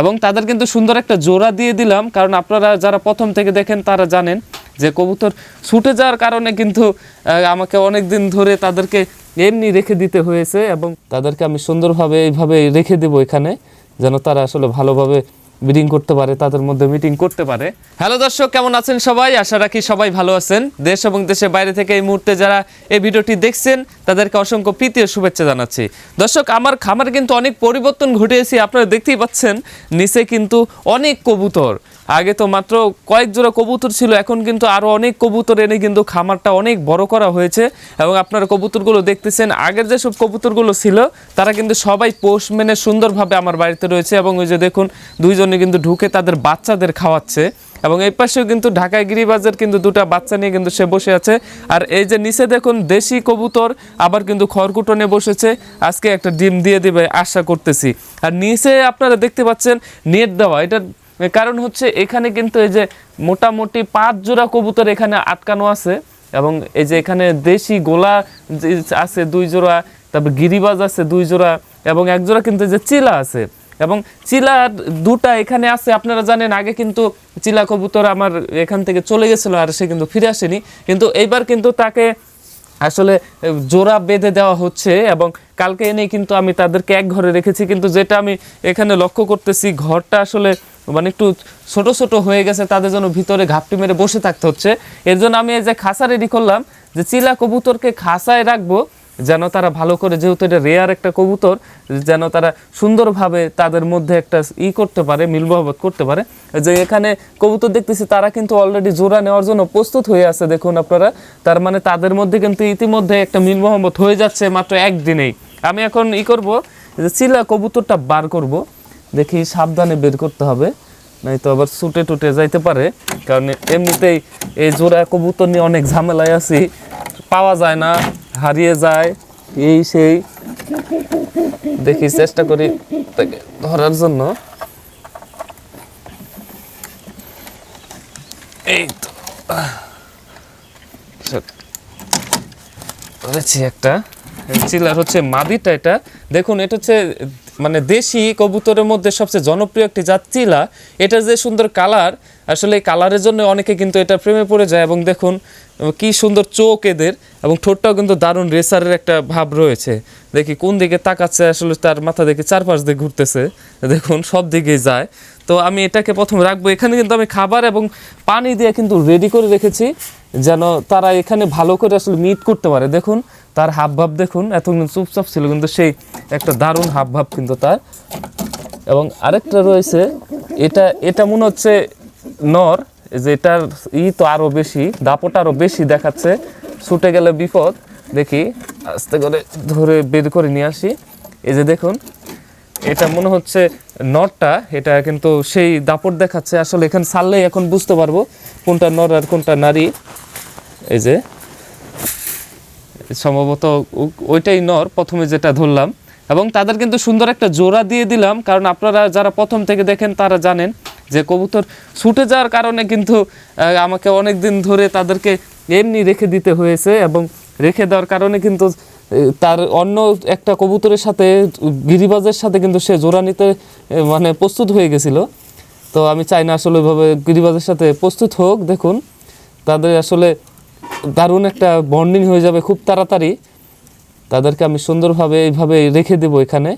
এবং তাদের কিন্তু সুন্দর একটা জোড়া দিয়ে দিলাম, কারণ আপনারা যারা প্রথম থেকে দেখেন তারা জানেন যে কবুতর ছুটে যাওয়ার কারণে কিন্তু আমাকে অনেক দিন ধরে তাদেরকে এমনি রেখে দিতে হয়েছে এবং তাদেরকে আমি সুন্দরভাবে এইভাবে রেখে দেবো এখানে, যেন তারা আসলে ভালোভাবে মিটিং করতে পারে, তাদের মধ্যে মিটিং করতে পারে। হ্যালো দর্শক, কেমন আছেন সবাই? আশা রাখি সবাই ভালো আছেন। দেশ এবং দেশের বাইরে থেকে এই মুহূর্তে যারা এই ভিডিওটি দেখছেন, তাদেরকে অসংখ্য প্রীতি ও শুভেচ্ছা জানাচ্ছি। দর্শক, আমার খামার কিন্তু অনেক পরিবর্তন ঘটিয়েছি আপনারা দেখতেই পাচ্ছেন। নিচে কিন্তু অনেক কবুতর। আগে তো মাত্র কয়েক জোড়া কবুতর ছিল, এখন কিন্তু আরও অনেক কবুতর এনে কিন্তু খামারটা অনেক বড় করা হয়েছে। এবং আপনারা কবুতরগুলো দেখতেছেন, আগের যেসব কবুতরগুলো ছিল, তারা কিন্তু সবাই পোষ মেনে সুন্দরভাবে আমার বাড়িতে রয়েছে। এবং ওই যে দেখুন, দুইজনে কিন্তু ঢুকে তাদের বাচ্চাদের খাওয়াচ্ছে এবং এই পাশেও কিন্তু ঢাকায় গিরিবাজের কিন্তু দুটো বাচ্চা নিয়ে কিন্তু সে বসে আছে। আর এই যে নিচে দেখুন দেশি কবুতর আবার কিন্তু খড়কুটো নিয়ে বসেছে। আজকে একটা ডিম দিয়ে দিবে, আশা করতেছি। আর নিচে আপনারা দেখতে পাচ্ছেন নেট দেওয়া। এটা কারণ হচ্ছে এখানে কিন্তু এই যে মোটামুটি পাঁচ জোড়া কবুতর এখানে আটকানো আছে এবং এই যে এখানে দেশি গোলা আছে দুই জোড়া, তারপর গিরিবাজ আছে দুই জোড়া এবং এক জোড়া কিন্তু যে চিলা আছে। এবং চিলা দুটা এখানে আছে, আপনারা জানেন, আগে কিন্তু চিলা কবুতর আমার এখান থেকে চলে গেছিল আর সে কিন্তু ফিরে আসেনি। কিন্তু এইবার কিন্তু তাকে আসলে জোড়া বেঁধে দেওয়া হচ্ছে এবং কালকে এনেই কিন্তু আমি তাদেরকে এক ঘরে রেখেছি। কিন্তু যেটা আমি এখানে লক্ষ্য করতেছি, ঘরটা আসলে মানে একটু ছোট ছোট হয়ে গেছে, তাদের জন্য ভিতরে ঘাপটি মেরে বসে থাকতে হচ্ছে। এর জন্য আমি এই যে খাসা রেডি করলাম, যে চিলা কবুতরকে খাসায় রাখব যেন তারা ভালো করে, যেহেতু এটা রেয়ার একটা কবুতর, যেন তারা সুন্দরভাবে তাদের মধ্যে একটা ই করতে পারে মিলবহবত করতে পারে। যে এখানে কবুতর দেখতেছি, তারা কিন্তু অলরেডি জোড়া নেওয়ার জন্য প্রস্তুত হয়ে আছে, দেখুন আপনারা। তার মানে তাদের মধ্যে কিন্তু ইতিমধ্যে একটা মিল মোহাম্মত হয়ে যাচ্ছে মাত্র একদিনেই। আমি এখন ই করব, যে চিলা কবুতরটা বার করব। দেখি সাবধানে বের করতে হবে নাই তো আবার ছুটে টুটে যাইতে পারে। কারণ এমনিতেই এই জোড়া কবুতর নিয়ে অনেক ঝামেলায় আছি, পাওয়া যায় না। হারিয়ে যায়, এই সেই। দেখি, চেষ্টা করি তাকে ধরার জন্য। এই তো। ধরেছি একটা। চিলার হচ্ছে মাদিটা এটা। দেখুন, এটা হচ্ছে মানে দেশি কবুতরের মধ্যে সবচেয়ে জনপ্রিয় একটি জাত চিলা, এটা যে সুন্দর কালার, আসলে এই কালারের জন্য অনেকে কিন্তু এটা প্রেমে পড়ে যায় এবং দেখুন কি সুন্দর চোখ এদের এবং ঠোঁটটাও কিন্তু দারুণ রেসারের একটা ভাব রয়েছে। দেখি কোন দিকে তাকাচ্ছে, আসলে তার মাথা দেখে চারপাশ দিকে ঘুরতেছে। দেখুন, সব দিকেই যায়। তো আমি এটাকে প্রথম রাখব। এখানে কিন্তু আমি খাবার এবং পানি দিয়ে কিন্তু রেডি করে রেখেছি, যেন তারা এখানে ভালো করে আসলে মিট করতে পারে। দেখুন তার হাব ভাব দেখুন এতক্ষণ চুপচাপ ছিল, কিন্তু সেই একটা দারুণ হাব ভাব কিন্তু তার। এবং আরেকটা রয়েছে, এটা এটা মনে হচ্ছে নর, যে এটার ই তো আরও বেশি, দাপট আরও বেশি দেখাচ্ছে, ছুটে গেলে বিপদ। দেখি, আস্তে করে ধরে বের করে নিয়ে আসি। এই যে দেখুন, এটা মনে হচ্ছে নরটা, এটা কিন্তু সেই দাপট দেখাচ্ছে। আসলে এখানে ছাড়লেই এখন বুঝতে পারব কোনটা নর আর কোনটা নারী। এই যে সম্ভবত ওইটাই নর প্রথমে যেটা ধরলাম। এবং তাদের কিন্তু সুন্দর একটা জোড়া দিয়ে দিলাম, কারণ আপনারা যারা প্রথম থেকে দেখেন তারা জানেন যে কবুতর ছুটে যাওয়ার কারণে কিন্তু আমাকে অনেক দিন ধরে তাদেরকে এমনি রেখে দিতে হয়েছে এবং রেখে দেওয়ার কারণে কিন্তু তার অন্য একটা কবুতরের সাথে, গিরিবাজের সাথে কিন্তু সে জোড়া নিতে মানে প্রস্তুত হয়ে গেছিল। তো আমি চাই না আসলে ওইভাবে গিরিবাজের সাথে প্রস্তুত হোক, দেখুন। তাদের আসলে দারুণ একটা বন্ডিং হয়ে যাবে খুব তাড়াতাড়ি। তাদেরকে আমি সুন্দরভাবে এইভাবে রেখে দেবো এখানে,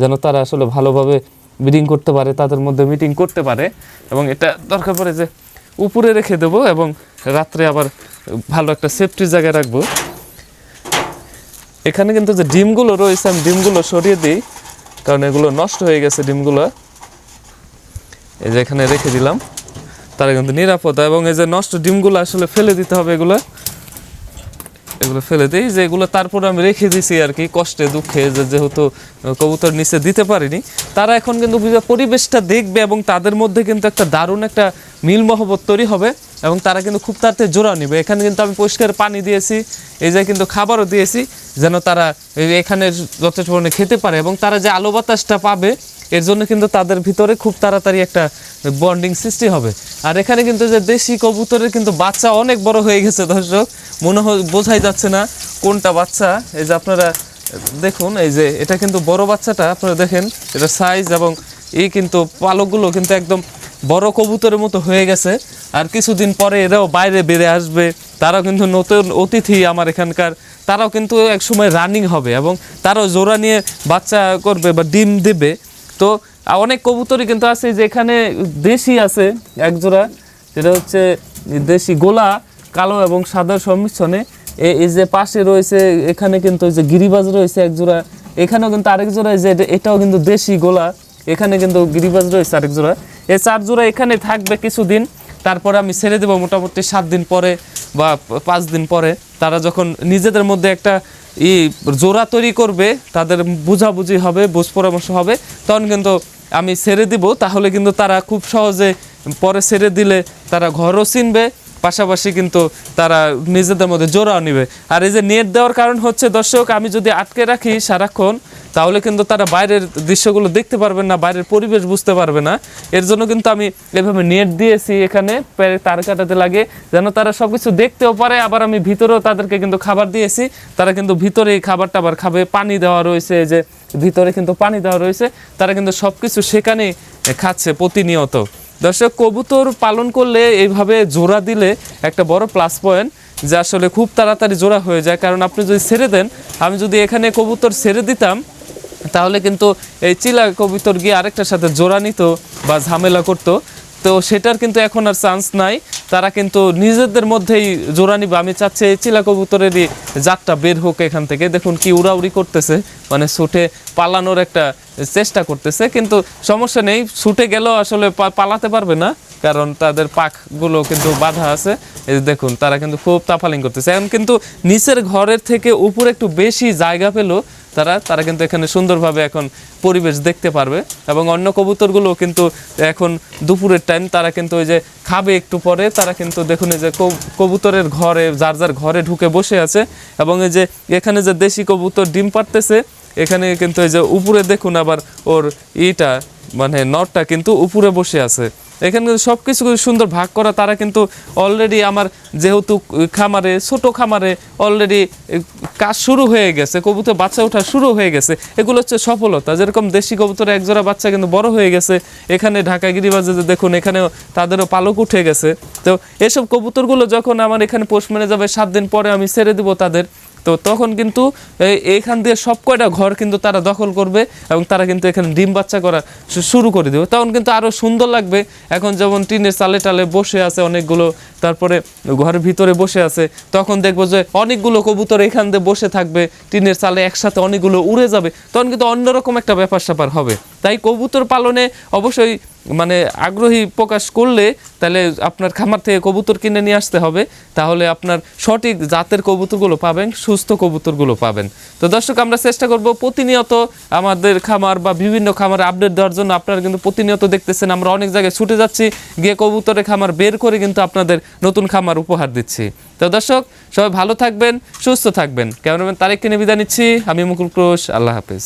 যেন তারা আসলে ভালোভাবে ব্রিডিং করতে পারে, তাদের মধ্যে মিটিং করতে পারে। এবং এটা দরকার পড়ে যে উপরে রেখে দেবো এবং রাত্রে আবার ভালো একটা সেফটি জায়গায় রাখব। এখানে কিন্তু যে ডিমগুলো রয়েছে, আমি ডিমগুলো সরিয়ে দিই, কারণ এগুলো নষ্ট হয়ে গেছে ডিমগুলো। এই যে এখানে রেখে দিলাম, তারা কিন্তু নিরাপদ। এবং এই যে নষ্ট ডিমগুলো আসলে ফেলে দিতে হবে এগুলো। এগুলো ফেলে দিই। যে এগুলো তারপর আমি রেখে দিছি আর কি, কষ্টে, দুঃখে, যে যেহেতু কবুতর নিচে দিতে পারিনি। তারা এখন কিন্তু পরিবেশটা দেখবে এবং তাদের মধ্যে কিন্তু একটা দারুণ একটা মিল মহব্বত তৈরি হবে এবং তারা কিন্তু খুব তাড়াতাড়ি জোড়া নিবে। এখানে কিন্তু আমি পরিষ্কার পানি দিয়েছি, এই যে কিন্তু খাবারও দিয়েছি, যেন তারা এখানে যথেষ্ট পরিমাণে খেতে পারে এবং তারা যে আলো বাতাসটা পাবে এর জন্য কিন্তু তাদের ভিতরে খুব তাড়াতাড়ি একটা বন্ডিং সৃষ্টি হবে। আর এখানে কিন্তু যে দেশি কবুতরের কিন্তু বাচ্চা অনেক বড় হয়ে গেছে, দর্শক। মনে হয়, বোঝাই যাচ্ছে না কোনটা বাচ্চা। এই যে আপনারা, দেখুন, এই যে এটা কিন্তু বড় বাচ্চাটা, আপনারা দেখেন এটা সাইজ এবং এই কিন্তু পালকগুলো কিন্তু একদম বড় কবুতরের মতো হয়ে গেছে। আর কিছুদিন পরে এরাও বাইরে বেড়ে আসবে। তারাও কিন্তু নতুন অতিথি আমার এখানকার। তারাও কিন্তু এক সময় রানিং হবে এবং তারাও জোড়া নিয়ে বাচ্চা করবে বা ডিম দেবে। তো অনেক কবুতরই কিন্তু আছে যে এখানে দেশি আছে একজোড়া যেটা হচ্ছে দেশি গোলা, কালো এবং সাদার সংমিশ্রণে এ- এই যে পাশে রয়েছে, এখানে কিন্তু যে গিরিবাজ রয়েছে একজোড়া এখানেও কিন্তু আরেক জোড়া যে এটাও কিন্তু দেশি গোলা, এখানে কিন্তু গিরিবাজ রয়েছে আরেক জোড়া। এই চার জোড়া এখানে থাকবে কিছুদিন, তারপরে আমি ছেড়ে দেবো মোটামুটি সাত দিন পরে বা পাঁচ দিন পরে। তারা যখন নিজেদের মধ্যে একটা ই জোড়া তৈরি করবে, তাদের বুঝাবুঝি হবে বুঝ পরামর্শ হবে, তখন কিন্তু আমি ছেড়ে দিব, তাহলে কিন্তু তারা খুব সহজে পরে ছেড়ে দিলে তারা ঘরও চিনবে পাশাপাশি কিন্তু তারা নিজেদের মধ্যে জোড়াও নিবে। আর এই যে নেট দেওয়ার কারণ হচ্ছে, দর্শক, আমি যদি আটকে রাখি সারাক্ষণ, তাহলে কিন্তু তারা বাইরের দৃশ্যগুলো দেখতে পারবে না, বাইরের পরিবেশ বুঝতে পারবে না। এর জন্য কিন্তু আমি এভাবে নেট দিয়েছি এখানে তার কাটাতে লাগে, যেন তারা সব কিছু দেখতেও পারে। আবার আমি ভিতরেও তাদেরকে কিন্তু খাবার দিয়েছি, তারা কিন্তু ভিতরে খাবার টাবার খাবে। পানি দেওয়া রয়েছে যে ভিতরে কিন্তু পানি দেওয়া রয়েছে, তারা কিন্তু সব কিছু সেখানেই খাচ্ছে প্রতিনিয়ত। দর্শক, কবুতর পালন করলে এইভাবে জোড়া দিলে একটা বড় প্লাস পয়েন্ট যে আসলে খুব তাড়াতাড়ি জোড়া হয়ে যায়। কারণ আপনি যদি ছেড়ে দেন, আমি যদি এখানে কবুতর ছেড়ে দিতাম, তাহলে কিন্তু এই চিলা কবুতর গিয়ে আরেকটার সাথে জোড়া নিত বা ঝামেলা করতো। তো সেটার কিন্তু এখন আর চান্স নাই। তারা কিন্তু নিজেদের মধ্যেই জোড়া নিবে। আমি চাচ্ছি এই চিলা কবুতরেরই জাতটা বের হোক এখান থেকে। দেখুন কি উড়াউড়ি করতেছে। মানে ছুটে পালানোর একটা চেষ্টা করতেছে। কিন্তু সমস্যা নেই, ছুটে গেলেও আসলে পালাতে পারবে না। কারণ তাদের পাখগুলো কিন্তু বাধা আছে। এই দেখুন, তারা কিন্তু খুব তাফালিং করতেছে। এখন কিন্তু নিচের ঘরের থেকে উপরে একটু বেশি জায়গা পেল। তারা তারা কিন্তু এখানে সুন্দরভাবে এখন পরিবেশ দেখতে পারবে এবং অন্য কবুতরগুলো কিন্তু এখন দুপুরের টাইম তারা কিন্তু ওই যে খাবে একটু পরে, তারা কিন্তু দেখুন এই যে কবুতরের ঘরে, যার যার ঘরে ঢুকে বসে আছে এবং এই যে এখানে যে দেশি কবুতর ডিম পাড়তেছে, এখানে কিন্তু এই যে উপরে দেখুন আবার ওর ইটা মানে নটটা কিন্তু উপরে বসে আছে। এখানে সব কিছু সুন্দর ভাগ করা, তারা কিন্তু অলরেডি আমার যেহেতু খামারে, ছোট খামারে অলরেডি কাজ শুরু হয়ে গেছে, কবুতর বাচ্চা ওঠা শুরু হয়ে গেছে। এগুলো হচ্ছে সফলতা, যেরকম দেশি কবুতরে একজোড়া বাচ্চা কিন্তু বড় হয়ে গেছে। এখানে ঢাকা গিরিবাজে দেখুন, এখানেও তাদেরও পালক উঠে গেছে। তো এসব কবুতরগুলো যখন আমার এখানে পোষ মেনে যাবে, সাত দিন পরে আমি ছেড়ে দেবো তাদের। তো তখন কিন্তু এই- এইখান দিয়ে সব কয়টা ঘর কিন্তু তারা দখল করবে এবং তারা কিন্তু এখানে ডিম বাচ্চা করা শুরু করে দেবে। তখন কিন্তু আরও সুন্দর লাগবে। এখন যেমন টিনের চালে টালে বসে আছে অনেকগুলো, তারপরে ঘরের ভিতরে বসে আছে, তখন দেখব যে অনেকগুলো কবুতর এখান দিয়ে বসে থাকবে, টিনের চালে একসাথে অনেকগুলো উড়ে যাবে। তখন কিন্তু অন্যরকম একটা ব্যাপার স্যাপার হবে। তাই কবুতর পালনে অবশ্যই মানে আগ্রহী প্রকাশ করলে তাহলে আপনার খামার থেকে কবুতর কিনে নিয়ে আসতে হবে। তাহলে আপনার সঠিক জাতের কবুতরগুলো পাবেন, সুস্থ কবুতরগুলো পাবেন। তো দর্শক, আমরা চেষ্টা করব প্রতিনিয়ত আমাদের খামার বা বিভিন্ন খামার আপডেট দেওয়ার জন্য। আপনারা কিন্তু প্রতিনিয়ত দেখতেছেন, আমরা অনেক জায়গায় ছুটে যাচ্ছি, গিয়ে কবুতরের খামার বের করে কিন্তু আপনাদের নতুন খামার উপহার দিচ্ছি। তো দর্শক, সবাই ভালো থাকবেন, সুস্থ থাকবেন। ক্যামেরাম্যান তারেক কিনে বিদায় নিচ্ছি। আমি মুকুল ক্রোশ আল্লাহ হাফেজ।